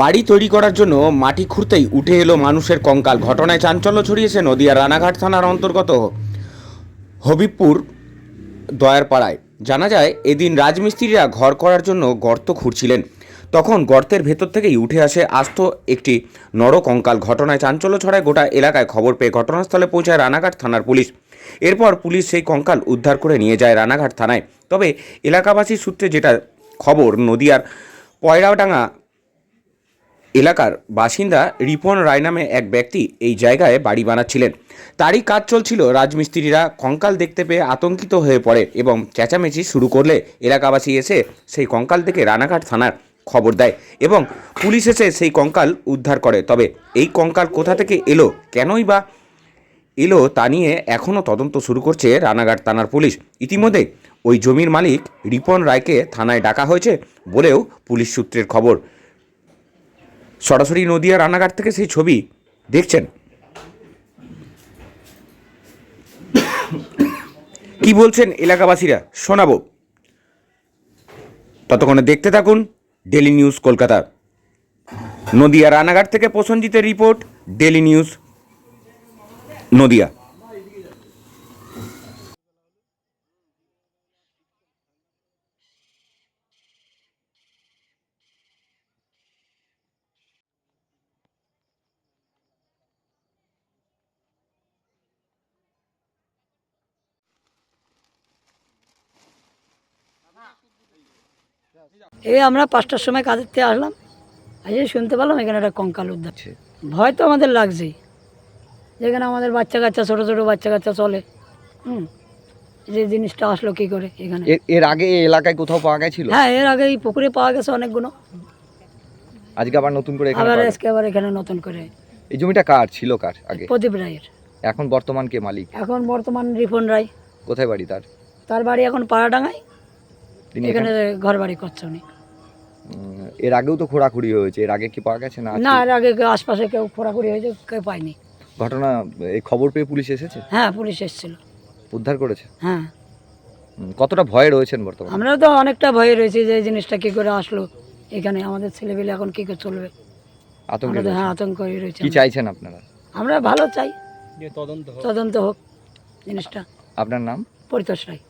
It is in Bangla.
বাড়ি তৈরি করার জন্য মাটি খুঁড়তেই উঠে এলো মানুষের কঙ্কাল। ঘটনায় চাঞ্চল্য ছড়িয়েছে নদিয়া রানাঘাট থানার অন্তর্গত হবিবপুর দয়ারপাড়ায়। জানা যায়, এদিন রাজমিস্ত্রিরা ঘর করার জন্য গর্ত খুঁড়ছিলেন। তখন গর্তের ভেতর থেকেই উঠে আসে আস্ত একটি নর কঙ্কাল ঘটনায় চাঞ্চল্য ছড়ায় গোটা এলাকায় খবর পেয়ে ঘটনাস্থলে পৌঁছায় রানাঘাট থানার পুলিশ। এরপর পুলিশ সেই কঙ্কাল উদ্ধার করে নিয়ে যায় রানাঘাট থানায়। তবে এলাকাবাসীর সূত্রে যেটা খবর, নদিয়ার পয়রাডাঙ্গা এলাকার বাসিন্দা রিপন রায় নামে এক ব্যক্তি এই জায়গায় বাড়ি বানাচ্ছিলেন। তারই কাজ চলছিল রাজমিস্ত্রিরা। কঙ্কাল দেখতে পেয়ে আতঙ্কিত হয়ে পড়ে এবং চেঁচামেচি শুরু করলে এলাকাবাসী এসে সেই কঙ্কাল থেকে রানাঘাট থানার খবর দেয় এবং পুলিশ এসে সেই কঙ্কাল উদ্ধার করে। তবে এই কঙ্কাল কোথা থেকে এলো, কেনই বা এলো তা নিয়ে এখনও তদন্ত শুরু করছে রানাঘাট থানার পুলিশ। ইতিমধ্যে ওই জমির মালিক রিপন রায়কে থানায় ডাকা হয়েছে বলেও পুলিশ সূত্রের খবর। সরাসরি নদিয়া রানাঘাট থেকে সেই ছবি দেখছেন? কি বলছেন এলাকাবাসীরা? শোনাবো। ততক্ষণে দেখতে থাকুন ডেলি নিউজ কলকাতা। নদিয়া রানাঘাট থেকে প্রসঞ্জিতের রিপোর্ট ডেলি নিউজ, নদিয়া। এই আমরা পাঁচটার সময় কাজের থেকে আসলাম। আজকে শুনতে পেলাম এখানে একটা কঙ্কাল উদ্ধার। ভয় তো আমাদের লাগছেই। যেখানে আমাদের বাচ্চা কাচ্চা ছোটো ছোটো বাচ্চা কাচ্চা চলে। হুম। যে জিনিসটা আসলো কি করে এখানে। এর আগে এই এলাকায় কোথাও পাওয়া গেছিল? হ্যাঁ এর আগে এই পুকুরে পাওয়া গেছে অনেকগুলো। আজকে আবার নতুন করে এখানে আবার আজকে আবার এখানে নতুন করে। এই জমিটা কার ছিল কার আগে? প্রদীপ রায়ের। এখন বর্তমান কে মালিক? এখন বর্তমান রিফন রায়। কোথায় বাড়ি তার? তার বাড়ি এখন পাড়াডাঙ্গায়। তিনি এখানে ঘর বাড়ি করছে উনি। এর আগেও তো খোঁড়াখুড়ি হয়েছে এর আগে কি পাওয়া গেছে না? না এর আগে আশপাশে কেউ খোরাখুরি হয়েছে কেউ পায়নি। ঘটনা এই খবর পেয়ে পুলিশ এসেছে? হ্যাঁ পুলিশ এসেছিল। উদ্ধার করেছে? হ্যাঁ। কতটা ভয়ে রয়েছেন বর্তমানে? আমরা তো অনেকটা ভয়ে রয়েছি যে এই জিনিসটা কি করে আসলো এখানে আমাদের ছেলেপেলে এখন কি করে চলবে? আতঙ্কে হ্যাঁ আতঙ্ক হয়ে রয়েছে কি চাইছেন আপনারা? আমরা ভালো চাই। তদন্ত হোক জিনিসটা। আপনার নাম? পরিতোষ রায়।